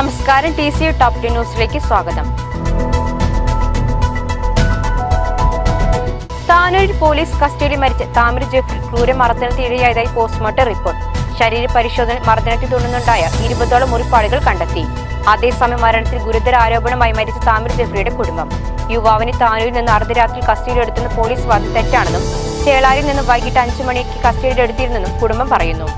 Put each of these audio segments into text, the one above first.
നമസ്കാരം T C top T ന്യൂസിലേക്ക് സ്വാഗതം. താനൂരിൽ പോലീസ് കസ്റ്റഡിയിൽ മരിച്ച താമര ജെഫ്രി ക്രൂരമർദ്ദനത്തിന് ഇരയായതായി പോസ്റ്റ്മോർട്ടം റിപ്പോർട്ട്. ശരീര പരിശോധന മർദ്ദനത്തെ തുടർന്നുണ്ടായ ഇരുപതോളം മുറിപ്പാടുകൾ കണ്ടെത്തി. അതേസമയം മരണത്തിൽ ഗുരുതര ആരോപണമായി മരിച്ച താമര ജഫ്രിയുടെ കുടുംബം. യുവാവിനെ താനൂരിൽ നിന്ന് അർദ്ധരാത്രി കസ്റ്റഡിയിലെടുത്തെന്ന് പോലീസ് വാദം തെറ്റാണെന്നും ചേളാരിൽ നിന്ന് വൈകിട്ട് അഞ്ചു മണിക്ക് കസ്റ്റഡിയിലെടുത്തിരുന്നെന്നും കുടുംബം പറയുന്നു.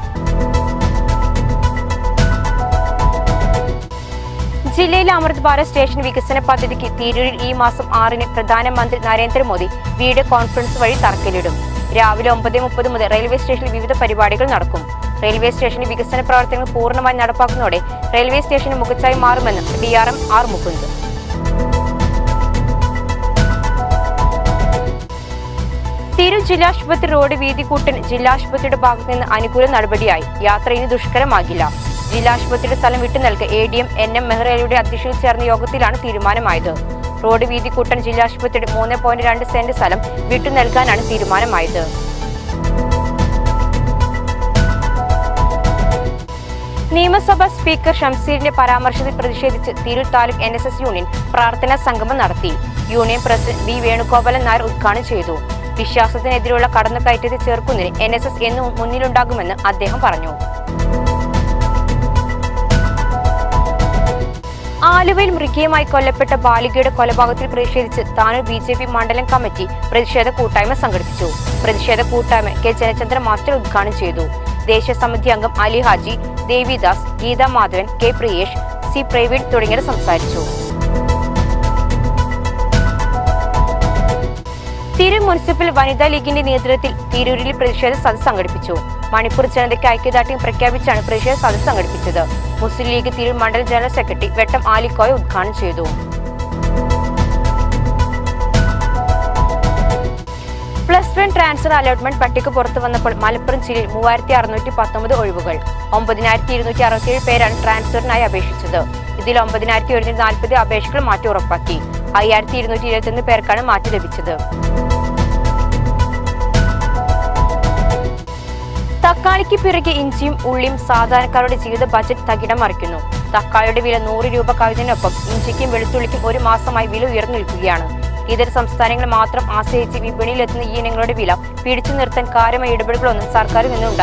ജില്ലയിലെ അമൃത് ഭാരത് സ്റ്റേഷൻ വികസന പദ്ധതിക്ക് തിരൂരിൽ ഈ മാസം ആറിന് പ്രധാനമന്ത്രി നരേന്ദ്രമോദി വീഡിയോ കോൺഫറൻസ് വഴി തറക്കല്ലിടും. രാവിലെ ഒമ്പത് മുപ്പത് മുതൽ റെയിൽവേ സ്റ്റേഷനിൽ വിവിധ പരിപാടികൾ നടക്കും. റെയിൽവേ സ്റ്റേഷന്റെ വികസന പ്രവർത്തനങ്ങൾ പൂർണമായി നടപ്പാക്കുന്നതോടെ റെയിൽവേ സ്റ്റേഷന് മുഖച്ചായി മാറുമെന്ന് D R M R Mukund. Tirur ജില്ലാശുപത്രി road വീതി കൂട്ടൻ ജില്ലാശുപത്രിയുടെ ഭാഗത്തുനിന്ന് അനുകൂല നടപടിയായി. യാത്ര ഇനി ദുഷ്കരമാകില്ല. ജില്ലാശുപത്രിയുടെ സ്ഥലം വിട്ടു നൽകി A D M N M മെഹ്റയുടെ അധ്യക്ഷതയിൽ ചേർന്ന യോഗത്തിലാണ് തീരുമാനമായത്. റോഡ് വീതി കൂട്ടൻ ജില്ലാശുപത്രിയുടെ മൂന്ന് പോയിന്റ് രണ്ട് സെന്റ് സ്ഥലം വിട്ടു നൽകാനാണ് തീരുമാനമായത്. നിയമസഭാ സ്പീക്കർ ഷംസീറിന്റെ പരാമർശത്തിൽ പ്രതിഷേധിച്ച് Tirur taluk N S S union പ്രാർത്ഥനാ സംഗമം നടത്തി. Union president V Venugopalan Nair ഉദ്ഘാടനം ചെയ്തു. വിശ്വാസത്തിനെതിരെയുള്ള കടന്നുകയറ്റത്തെ ചെറുക്കുന്നതിന് എൻ എസ് എസ് എന്നും മുന്നിലുണ്ടാകുമെന്ന് അദ്ദേഹം പറഞ്ഞു. ആലുവയിൽ മൃഗീയമായി കൊല്ലപ്പെട്ട ബാലികയുടെ കൊലപാതകത്തിൽ പ്രതിഷേധിച്ച് താനൂർ ബി ജെ പി മണ്ഡലം കമ്മിറ്റി പ്രതിഷേധ കൂട്ടായ്മ സംഘടിപ്പിച്ചു. പ്രതിഷേധ കൂട്ടായ്മ കെ ജനചന്ദ്ര മാസ്റ്റർ ഉദ്ഘാടനം ചെയ്തു. ദേശീയ സമിതി അംഗം അലി ഹാജി ദേവിദാസ് ഗീതാ മാധവൻ കെ പ്രിയേഷ് സി പ്രവീൺ തുടങ്ങിയവർ സംസാരിച്ചു. തിരൂർ മുനിസിപ്പൽ വനിതാ ലീഗിന്റെ നേതൃത്വത്തിൽ തിരൂരിൽ പ്രതിഷേധ സദസ് സംഘടിപ്പിച്ചു. മണിപ്പൂർ ജനതയ്ക്ക് ഐക്യദാർഢ്യം പ്രഖ്യാപിച്ചാണ് പ്രതിഷേധ സദസ് സംഘടിപ്പിച്ചത്. മുസ്ലിം ലീഗ് തിരൂർ മണ്ഡലം ജനറൽ സെക്രട്ടറി വെട്ടം ആലിക്കോയ ഉദ്ഘാടനം ചെയ്തു. പ്ലസ് വൺ ട്രാൻസ്ഫർ അലോട്ട്മെന്റ് പട്ടിക പുറത്തു വന്നപ്പോൾ മലപ്പുറം ജില്ലയിൽ മൂവായിരത്തി അറുന്നൂറ്റി പത്തൊമ്പത് ഒഴിവുകൾ. ഒമ്പതിനായിരത്തി ഇരുന്നൂറ്റി അറുപത്തിയേഴ് പേരാണ് ട്രാൻസ്ഫറിനായി അപേക്ഷിച്ചത്. ഇതിൽ ഒമ്പതിനായിരത്തി ഒരുന്നൂറ്റി നാൽപ്പത് അപേക്ഷകൾ മാറ്റി ഉറപ്പാക്കി. അയ്യായിരത്തി ഇരുന്നൂറ്റി ഇരുപത്തിയൊന്ന് പേർക്കാണ് മാറ്റി ലഭിച്ചത്. തക്കാളിക്ക് പിറകെ ഇഞ്ചിയും ഉള്ളിയും സാധാരണക്കാരുടെ ജീവിത ബജറ്റ് തകിടം മറിക്കുന്നു. തക്കാളിയുടെ വില നൂറ് രൂപ കവിഞ്ഞതിനൊപ്പം ഇഞ്ചിക്കും വെളുത്തുള്ളിക്കും ഒരു മാസമായി വില ഉയർന്നു നിൽക്കുകയാണ്. ഇതര സംസ്ഥാനങ്ങൾ മാത്രം ആശ്രയിച്ച് വിപണിയിലെത്തുന്ന ഈ ഇനങ്ങളുടെ വില പിടിച്ചു നിർത്താൻ കാര്യമായ ഇടപെടലുകളൊന്നും സർക്കാരിൽ നിന്നും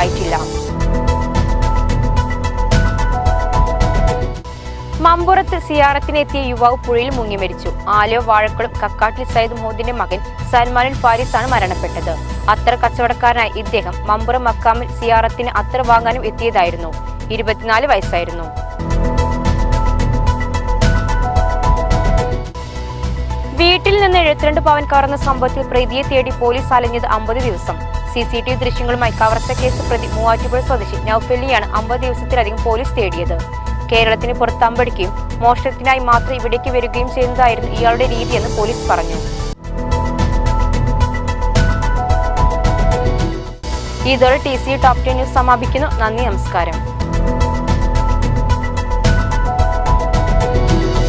മമ്പുറത്ത് സിയാറത്തിനെത്തിയ യുവാവ് പുഴയിൽ മുങ്ങി മരിച്ചു. ആലോ വാഴക്കുളം കക്കാട്ടിൽ സയ്യിദ് മോദിന്റെ മകൻ സൽമാനുൽ ഫാരിസാണ് മരണപ്പെട്ടത്. അത്ര കച്ചവടക്കാരനായ ഇദ്ദേഹം മമ്പുറം മക്കാമിൽ സിയാറത്തിന് അത്ര വാങ്ങാനും എത്തിയതായിരുന്നു. ഇരുപത്തിനാല് വയസ്സായിരുന്നു. വീട്ടിൽ നിന്ന് എഴുപത്തിരണ്ട് പവൻ കവർന്ന സംഭവത്തിൽ പ്രതിയെ തേടി പോലീസ് അലഞ്ഞത് അമ്പത് ദിവസം. സി സി ടി വി ദൃശ്യങ്ങളുമായി കവർച്ച കേസ് പ്രതി മൂവാറ്റുപുഴ സ്വദേശി നൌഫലിയാണ് അമ്പത് ദിവസത്തിലധികം പോലീസ് തേടിയത്. കേരളത്തിന് പുറത്തമ്പടിക്കുകയും മോഷണത്തിനായി മാത്രം ഇവിടേക്ക് വരികയും ചെയ്യുന്നതായിരുന്നു ഇയാളുടെ രീതിയെന്ന് പോലീസ് പറഞ്ഞു. ഇതോടെ T C top ten news സമാപിക്കുന്നു. നന്ദി നമസ്കാരം.